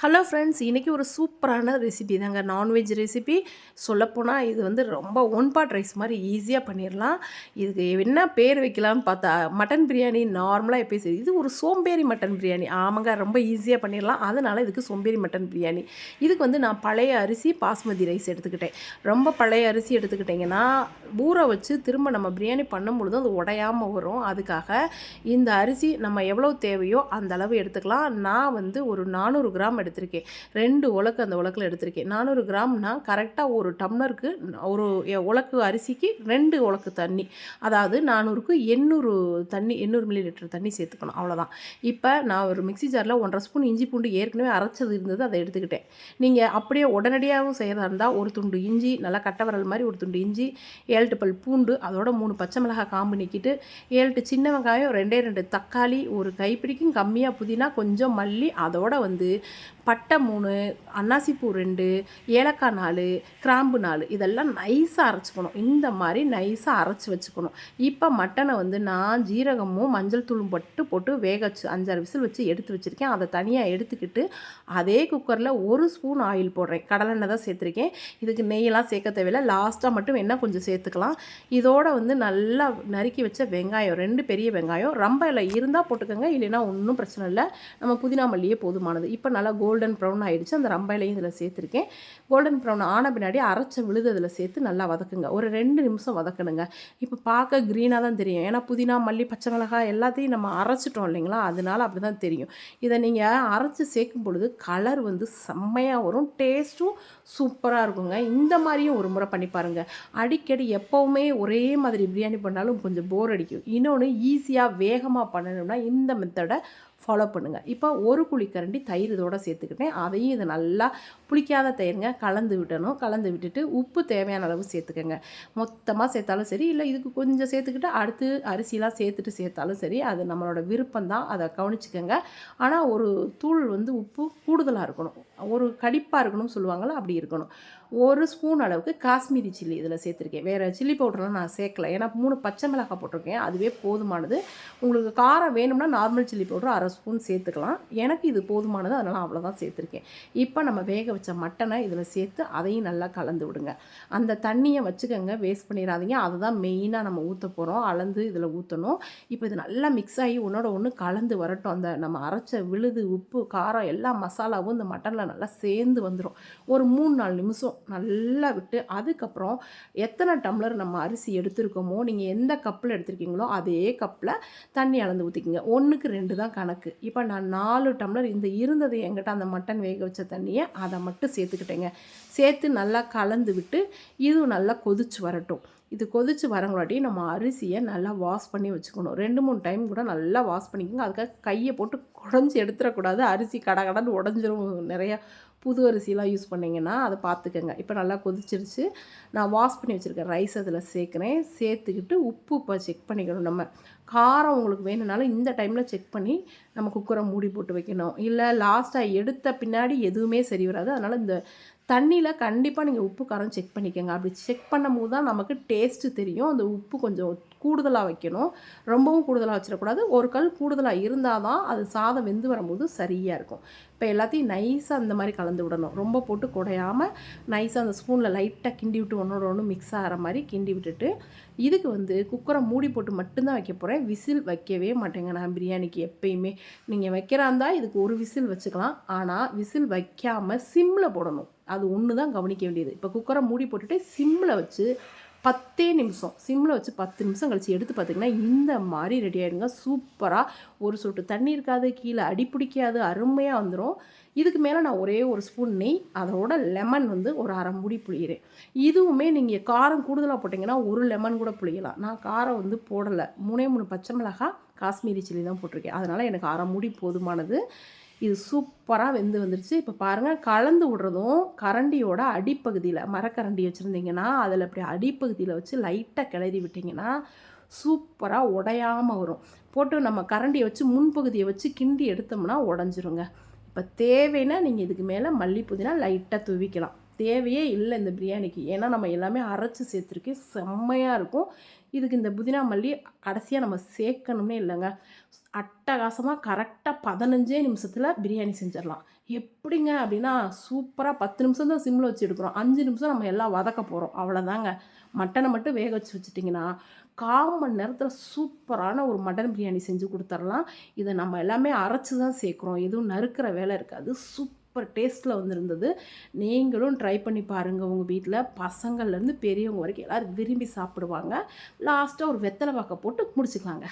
Hello friends இன்றைக்கி ஒரு சூப்பரான ரெசிபி தாங்க. நான்வெஜ் ரெசிபி சொல்லப்போனால் இது வந்து ரொம்ப ஒன் பாட் ரைஸ் மாதிரி ஈஸியாக பண்ணிடலாம் இதுக்கு என்ன பேர் வைக்கலாம்னு பார்த்தா மட்டன் பிரியாணி நார்மலாக எப்போயும் சரி. இது ஒரு சோம்பேறி மட்டன் பிரியாணி ஆமாங்க ரொம்ப ஈஸியாக பண்ணிடலாம் அதனால் இதுக்கு சோம்பேறி மட்டன் பிரியாணி இதுக்கு வந்து நான் பழைய அரிசி பாஸ்மதி ரைஸ் எடுத்துக்கிட்டேன். ரொம்ப பழைய அரிசி எடுத்துக்கிட்டிங்கன்னா ஊற வச்சு திரும்ப நம்ம பிரியாணி பண்ணும்பொழுதும் அது உடையாமல் வரும். அதுக்காக இந்த அரிசி நம்ம எவ்வளோ தேவையோ அந்த அளவு எடுத்துக்கலாம். நான் வந்து ஒரு நானூறு கிராம் எடுத்திருக்கேன். ரெண்டு உலக்கு அந்த உலக்கில் எடுத்திருக்கேன். நானூறு கிராம்னா கரெக்டாக ஒரு டம்ளருக்கு ஒரு உலக்கு அரிசிக்கு ரெண்டு உலக்கு தண்ணி. அதாவது நானூறுக்கு எண்ணூறு தண்ணி எண்ணூறு மில்லி லிட்டர் தண்ணி சேர்த்துக்கணும். அவ்வளோதான் இப்போ நான் ஒரு மிக்ஸி ஜாரில் ஒன்றரை ஸ்பூன் இஞ்சி பூண்டு ஏற்கனவே அரைச்சது இருந்தது அதை எடுத்துக்கிட்டேன். நீங்கள் அப்படியே உடனடியாகவும் செய்கிறதா இருந்தால் ஒரு துண்டு இஞ்சி நல்லா கட்டை விரல் மாதிரி ஒரு துண்டு இஞ்சி ஏழு பல் பூண்டு அதோட மூணு பச்சை மிளகாய் காம்பு நிற்கிட்டு ஏழு சின்ன வெங்காயம் ரெண்டே ரெண்டு தக்காளி ஒரு கைப்பிடிக்கும் கம்மியாக புதினா கொஞ்சம் மல்லி அதோட வந்து பட்டை மூணு அன்னாசிப்பூ ரெண்டு ஏலக்காய் நாலு கிராம்பு நாலு இதெல்லாம் நைஸாக அரைச்சிக்கணும். இந்த மாதிரி நைஸாக அரைச்சி வச்சுக்கணும். இப்போ மட்டனை வந்து நான் ஜீரகமும் மஞ்சள் தூளும் பட்டு போட்டு வேக வச்சு அஞ்சாறு விசில் வச்சு எடுத்து வச்சுருக்கேன். அதை தனியாக எடுத்துக்கிட்டு அதே குக்கரில் ஒரு ஸ்பூன் ஆயில் போடுறேன். கடலெண்ணெய் தான் சேர்த்துருக்கேன். இதுக்கு நெய்யெல்லாம் சேர்க்க தேவையில்லை. லாஸ்ட்டாக மட்டும் என்ன கொஞ்சம் சேர்த்துக்கலாம். இதோட வந்து நல்லா நறுக்கி வச்ச வெங்காயம் ரெண்டு பெரிய வெங்காயம் ரொம்ப இல்லை இருந்தால் போட்டுக்கோங்க. இல்லைன்னா ஒன்றும் பிரச்சனை இல்லை. நம்ம புதினா மல்லியே போதுமானது. இப்போ நல்லா கோல்டன் ப்ரௌன் ஆகிடுச்சு அந்த ரம்பையிலையும் இதில் சேர்த்துருக்கேன். கோல்டன் ப்ரௌன் ஆன பின்னாடி அரைச்ச விழுது அதில் சேர்த்து நல்லா வதக்குங்க. ஒரு ரெண்டு நிமிஷம் வதக்கணுங்க. இப்போ பார்க்க க்ரீனாக தான் தெரியும். ஏன்னா புதினா மல்லி பச்சை மிளகாய் எல்லாத்தையும் நம்ம அரைச்சிட்டோம் இல்லைங்களா? அதனால அப்படி தான் தெரியும். இதை நீங்கள் அரைச்சி சேர்க்கும் பொழுது கலர் வந்து செம்மையாக வரும். டேஸ்ட்டும் சூப்பராக இருக்குங்க. இந்த மாதிரியும் ஒரு முறை பண்ணி பாருங்கள் அடிக்கடி எப்போவுமே ஒரே மாதிரி பிரியாணி பண்ணாலும் கொஞ்சம் போர் அடிக்கும். இன்னொன்று ஈஸியாக வேகமாக பண்ணணும்னா இந்த மெத்தடை ஃபாலோ பண்ணுங்கள் இப்போ ஒரு குழிக்கரண்டி தயிர் இதோட சேர்த்துக்கிட்டேன். அதையும் இது நல்லா புளிக்காத தயிருங்க கலந்து விட்டணும் கலந்து விட்டுட்டு உப்பு தேவையான அளவு சேர்த்துக்கங்க. மொத்தமாக சேர்த்தாலும் சரி இல்லை இதுக்கு கொஞ்சம் சேர்த்துக்கிட்டு அடுத்து அரிசிலாம் சேர்த்துட்டு சேர்த்தாலும் சரி அது நம்மளோட விருப்பம் தான். அதை கவனிச்சுக்கோங்க. ஆனால் ஒரு தூள் வந்து உப்பு கூடுதலாக இருக்கணும். ஒரு கடிப்பாக இருக்கணும்னு சொல்லுவாங்களோ அப்படி இருக்கணும். ஒரு ஸ்பூன் அளவுக்கு காஷ்மீரி சில்லி இதில் சேர்த்துருக்கேன். வேறு சில்லி பவுடர்லாம் நான் சேர்க்கல. ஏன்னா மூணு பச்சை மிளகாய் போட்டிருக்கேன். அதுவே போதுமானது. உங்களுக்கு காரம் வேணும்னா நார்மல் சில்லி பவுடர் அரை ஸ்பூன் சேர்த்துக்கலாம். எனக்கு இது போதுமானது அதனால் அவ்வளோதான் சேர்த்துருக்கேன். இப்போ நம்ம வேக வச்ச மட்டனை இதில் சேர்த்து அதையும் நல்லா கலந்து விடுங்க. அந்த தண்ணியை வச்சுக்கோங்க வேஸ்ட் பண்ணிடாதீங்க. அதுதான் மெயினாக நம்ம ஊற்ற போகிறோம் அளந்து இதில் ஊற்றணும் இப்போ இது நல்லா மிக்ஸ் ஆகி ஒன்றோட ஒன்று கலந்து வரட்டும். அந்த நம்ம அரைச்ச விழுது உப்பு காரம் எல்லா மசாலாவும் இந்த மட்டனில் நல்லா சேர்ந்து வந்துடும் ஒரு மூணு நாலு நிமிஷம் நல்லா விட்டு அதுக்கப்புறம் எத்தனை டம்ளர் நம்ம அரிசி எடுத்திருக்கோமோ நீங்கள் எந்த கப்பில் எடுத்திருக்கீங்களோ அதே கப்பில் தண்ணி அளந்து ஊற்றிக்கிங்க ஒன்றுக்கு ரெண்டு தான் கணக்கு. இப்போ நான் நாலு டம்ளர் இந்த இருந்தது என்கிட்ட அந்த மட்டன் வேக வச்ச தண்ணியை அதை மட்டும் சேர்த்துக்கிட்டேங்க. சேர்த்து நல்லா கலந்து விட்டு இதுவும் நல்லா கொதிச்சு வரட்டும். இது கொதிச்சு வரங்களாட்டி நம்ம அரிசியை நல்லா வாஷ் பண்ணி வச்சுக்கணும். ரெண்டு மூணு டைம் கூட நல்லா வாஷ் பண்ணிக்கோங்க. அதுக்காக கையை போட்டு குடஞ்சி எடுத்துடக்கூடாது. அரிசி கட கடன்னு உடஞ்சிரும் நிறையா. புது அரிசிலாம் யூஸ் பண்ணிங்கன்னா அதை பார்த்துக்கங்க இப்போ நல்லா கொதிச்சிருச்சு. நான் வாஷ் பண்ணி வச்சுருக்கேன் ரைஸ் அதில் சேர்க்குறேன். சேர்த்துக்கிட்டு உப்பு இப்போ செக் பண்ணிக்கணும் நம்ம. காரம் உங்களுக்கு வேணும்னாலும் இந்த டைமில் செக் பண்ணி நம்ம குக்கரை மூடி போட்டு வைக்கணும். இல்லை லாஸ்ட்டாக எடுத்த பின்னாடி எதுவுமே சரி வராது. அதனால் இந்த தண்ணியில் கண்டிப்பாக நீங்கள் உப்பு காரம் செக் பண்ணிக்கோங்க. அப்படி செக் பண்ணும்போது தான் நமக்கு டேஸ்ட்டு தெரியும். அந்த உப்பு கொஞ்சம் கூடுதலாக வைக்கணும். ரொம்பவும் கூடுதலாக வச்சிடக்கூடாது. ஒரு கல் கூடுதலாக இருந்தால் தான் அது சாதம் வெந்து வரும்போது சரியாக இருக்கும். இப்போ எல்லாத்தையும் நைஸாக அந்த மாதிரி கலந்து விடணும். ரொம்ப போட்டு குடையாமல் நைஸாக அந்த ஸ்பூனில் லைட்டாக கிண்டி விட்டு ஒன்றோட ஒன்று மிக்ஸ் ஆகிற மாதிரி கிண்டி விட்டுட்டு இதுக்கு வந்து குக்கரை மூடி போட்டு மட்டும்தான் வைக்க போகிறேன் விசில் வைக்கவே மாட்டேங்க நான் பிரியாணிக்கு எப்பயுமே. நீங்கள் வைக்கிறாந்தா இதுக்கு ஒரு விசில் வச்சுக்கலாம். ஆனால் விசில் வைக்காமல் சிம்மில் போடணும். அது ஒன்று தான் கவனிக்க வேண்டியது. இப்போ குக்கரை மூடி போட்டுட்டு சிம்மில் வச்சு பத்தே நிமிஷம். சிம்மில் வச்சு பத்து நிமிஷம் கழிச்சு எடுத்து பார்த்தீங்கன்னா இந்த மாதிரி ரெடி ஆகிடுங்க சூப்பராக ஒரு சொட்டு தண்ணி இருக்காது கீழே அடி பிடிக்காது அருமையாக வந்துடும் இதுக்கு மேலே நான் ஒரே ஒரு ஸ்பூன் நெய் அதோட லெமன் வந்து ஒரு அரை முடி புளியிறேன் இதுவுமே நீங்கள் காரம் கூடுதலாக போட்டிங்கன்னா ஒரு லெமன் கூட புளியலாம் நான் காரம் வந்து போடலை. மூணே மூணு பச்சை மிளகாய் காஷ்மீரி சில்லி தான் போட்டிருக்கேன். அதனால் எனக்கு அரை முடி போதுமானது. இது சூப்பராக வெந்து வந்துருச்சு. இப்போ பாருங்கள் கலந்து விடுறதும் கரண்டியோட அடிப்பகுதியில் மரக்கரண்டி வச்சுருந்தீங்கன்னா அதில் அப்படி அடிப்பகுதியில் வச்சு லைட்டாக கிளறி விட்டிங்கன்னா சூப்பராக உடையாமல் வரும். போட்டு நம்ம கரண்டியை வச்சு முன்பகுதியை வச்சு கிண்டி எடுத்தோம்னா உடஞ்சிருங்க. இப்போ தேவைன்னா நீங்கள் இதுக்கு மேலே மல்லி புதினா லைட்டாக துவிக்கலாம். தேவையே இல்லை இந்த பிரியாணிக்கு. ஏன்னா நம்ம எல்லாமே அரைச்சி சேர்த்துருக்கேன் செம்மையாக இருக்கும். இதுக்கு இந்த புதினா மல்லி கடைசியாக நம்ம சேர்க்கணும்னே இல்லைங்க. அட்டகாசமாக கரெக்டாக பதினஞ்சே நிமிஷத்தில் பிரியாணி செஞ்சிடலாம். எப்படிங்க அப்படின்னா சூப்பராக பத்து நிமிஷம் தான் சிம்மில் வச்சு எடுக்கிறோம். அஞ்சு நிமிஷம் நம்ம எல்லாம் வதக்க போகிறோம் அவ்வளோதாங்க மட்டனை மட்டும் வேக வச்சு வச்சுட்டிங்கன்னா கால் மணி நேரத்தில் சூப்பரான ஒரு மட்டன் பிரியாணி செஞ்சு கொடுத்துர்லாம் இதை நம்ம எல்லாமே அரைச்சி தான் சேர்க்குறோம். எதுவும் நறுக்கிற வேலை இருக்காது. சூப்பர் சூப்பர் டேஸ்ட்டில் வந்துருந்தது. நீங்களும் ட்ரை பண்ணி பாருங்கள் உங்கள் வீட்டில் பசங்கள்லேருந்து பெரியவங்க வரைக்கும் எல்லோரும் விரும்பி சாப்பிடுவாங்க. லாஸ்ட்டாக ஒரு வெத்தலை வாக்கை போட்டு முடிச்சுக்கலாங்க.